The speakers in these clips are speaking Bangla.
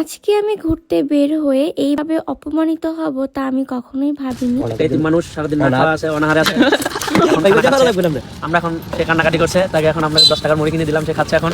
আজকে আমি ঘুরতে বের হয়ে এইভাবে অপমানিত হব তা আমি কখনোই ভাবিনি। এই মানুষ সারাদিন না খাওয়া আছে অনাহারে আছে। আমরা এখন সে কান্নাকাটি করছে তাকে এখন আমরা দশ টাকার মুড়ি কিনে দিলাম সে খাচ্ছে এখন।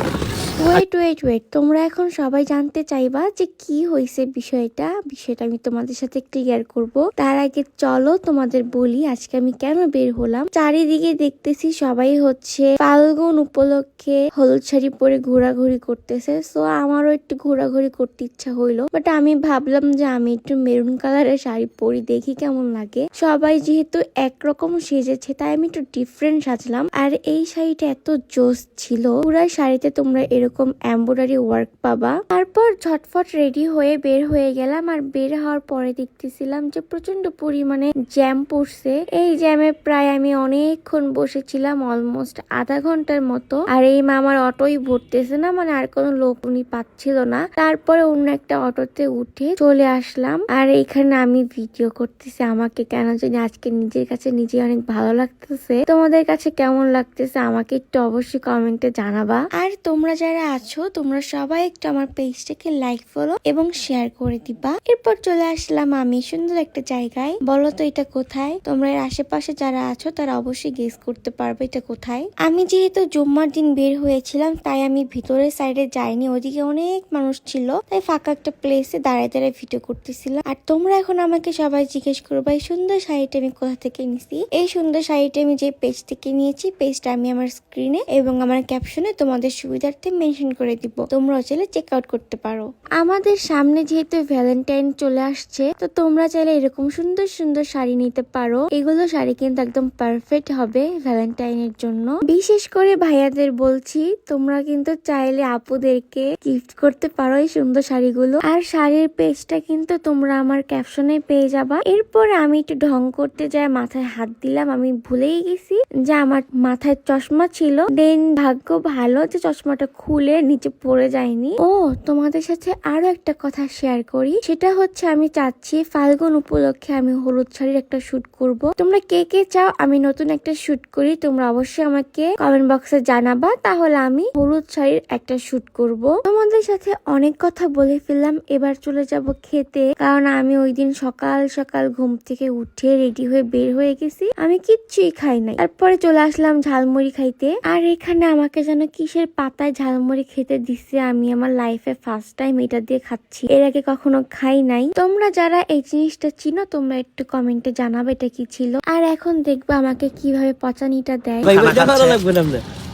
ওয়েট ওয়েট ওয়েট তোমরা এখন সবাই জানতে চাইবা যে কি হয়েছে বিষয়টা। বিষয়টা আমি তোমাদের সাথে ক্লিয়ার করব। তার আগে চলো তোমাদের বলি আজকে আমি কেন বের হলাম। চারিদিকে দেখতেছি সবাই হচ্ছে ফাল্গুন উপলক্ষে হলুদ শাড়ি পরে ঘোরাঘুরি করতেছে। সো আমারও একটু ঘোরাঘুরি করতে ইচ্ছা হইল। বাট আমি ভাবলাম যে আমি একটু মেরুন কালারের শাড়ি পরি, দেখি কেমন লাগে। সবাই যেহেতু একরকম সেজেছে, তাই আমি একটু ডিফারেন্ট সাজলাম। আর এই শাড়িটা এত জোস ছিল। পুরা শাড়িতে তোমরা এরকম এম্ব্রয়ডারি ওয়ার্ক পাবা। তারপর ঝটফট রেডি হয়ে বের হয়ে গেলাম আর বের হওয়ার পরে দেখতেছিলাম যে প্রচণ্ড পরিমাণে জ্যাম পড়ছে। এই জ্যামে প্রায় আমি অনেকক্ষণ বসেছিলাম অলমোস্ট আধা ঘণ্টার মতো। আর এই মা আমার অটোই ভরতেছে না মানে আর কোনো লোক উনি পাচ্ছিল না। তারপরে অন্য একটা অটোতে উঠে চলে আসলাম। আর এখানে আমি ভিডিও করতেছি, আমাকে কেন জানি আজকে নিজের কাছে নিজে অনেক ভালো লাগতেছে। তোমাদের কাছে কেমন লাগতেছে আমাকে একটু অবশ্যই কমেন্টে জানাবা। আর তোমরা যারা আছো, তোমরা সবাই একটু আমার পেজটাকে লাইক ফলো এবং শেয়ার করে দিবা। এরপর চলে আসলাম আমি সুন্দর একটা জায়গায়। বলো তো এটা কোথায়? তোমরা এর আশেপাশে যারা আছো, তারা অবশ্যই গেস করতে পারবে এটা কোথায়। আমি যেহেতু জুম্মার দিন বের হয়েছিলাম, তাই আমি ভিতরের সাইডে যাইনি, ওদিকে অনেক মানুষ ছিল, তাই ফাঁকা একটা প্লেসে দাঁড়ায় দাঁড়ায় ভিডিও করতেছিলাম। আর তোমরা এখন আমাকে সবাই জিজ্ঞেস করবে এই সুন্দর শাড়িটা আমি কোথা থেকে নিছি? এই সুন্দর শাড়িটা আমি যে পেজ থেকে নিয়েছি পেজটা আমি আমার স্ক্রিনে এবং আমার ক্যাপশনে তোমাদের সুবিধার্থে মেনশন করে দিব। তোমরাও চাইলে চেক আউট করতে পারো। আমাদের সামনে যেহেতু ভ্যালেন্টাইন চলে আসছে, তো তোমরা চাইলে এরকম সুন্দর সুন্দর শাড়ি নিতে পারো। এগুলো শাড়ি কিন্তু একদম পারফেক্ট হবে ভ্যালেন্টাইনের জন্য। বিশেষ করে ভাইয়াদের বলছি, তোমরা কিন্তু চাইলে আপুদেরকে গিফট করতে পারো এই সুন্দর শাড়িগুলো। আর শাড়ির পেজটা কিন্তু তোমরা আমার ক্যাপশনে পেয়ে যাবা। এরপর আমি একটু ঢং করতে যাই, মাথায় হাত দিলাম, আমি ভুলেই গেছি যে আমার মাথায় চশমা ছিল। দেন ভাগ্য ভালো যে চশমাটা খুলে নিচে পড়ে যায়নি। ও, তোমাদের সাথে আরও একটা কথা শেয়ার করি। সেটা হচ্ছে আমি চাচ্ছি ফাল্গুন উপলক্ষে আমি হলুদ শাড়ির একটা শুট করব। তোমরা কে কে চাও আমি নতুন একটা শুট করি, তোমরা অবশ্যই আমাকে কমেন্ট বক্সে জানাবা। তাহলে আমি হলুদ শাড়ির একটা শুট করব। তোমাদের সাথে অনেক কথা বলে ফেললাম, এবার চলে যাব খেতে। কারণ আমি ওই দিন সকাল সকাল ঘুম থেকে উঠে রেডি হয়ে বের হয়ে গেছি। আমি কিচ্ছুই খাই নাই। তারপরে চলে আসলাম ঝালমুড়ি খাইতে। আর এখানে আমাকে যেন কিসের পাতায় ঝালমুড়ি খেতে দিচ্ছে আমি আমার লাইফে ফার্স্ট টাইম এটা দিয়ে খাচ্ছি। এর আগে কখনো খাই নাই। তোমরা যারা এই জিনিসটা চিনো তোমরা একটু কমেন্টে জানাবে এটা কি ছিল। আর এখন দেখবা আমাকে কীভাবে পচানিটা দেয়।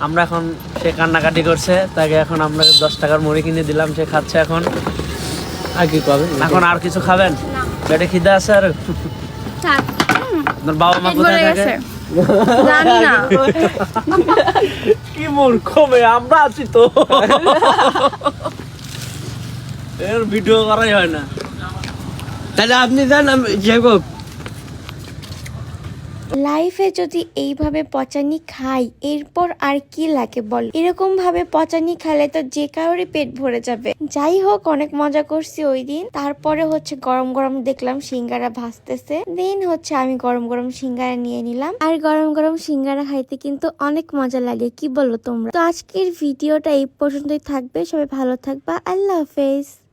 আমরা এখন সে কান্নাকাটি করছে তাকে এখন আমরা দশ টাকার মুড়ি কিনে দিলাম সে খাচ্ছে এখন। আর কি কবে? এখন আর কিছু খাবেন? পেটে খিদে আছে আর? আপনার বাবা মা কোথায় থাকে? জানি না। কি মূর্খ মেয়ে আমরা আছি তো। এর ভিডিও করাই হয় না। তাহলে আপনি যান আমি যাব লাইফে যদি এইভাবে পচানি খাই, এরপর আর কি লাগে বল? এরকম ভাবে পচানি খেলে তো যে কারোরই পেট ভরে যাবে। যাই হোক, অনেক মজা করছি ওই দিন। তারপরে হচ্ছে গরম গরম দেখলাম সিঙ্গারা ভাসতেছে দেন হচ্ছে আমি গরম গরম সিঙ্গারা নিয়ে নিলাম। আর গরম গরম সিঙ্গারা খাইতে কিন্তু অনেক মজা লাগে, কি বলো তোমরা? তো আজকের ভিডিওটা এই পর্যন্তই থাকবে। সবাই ভালো থাকবা। আল্লাহ হাফেজ।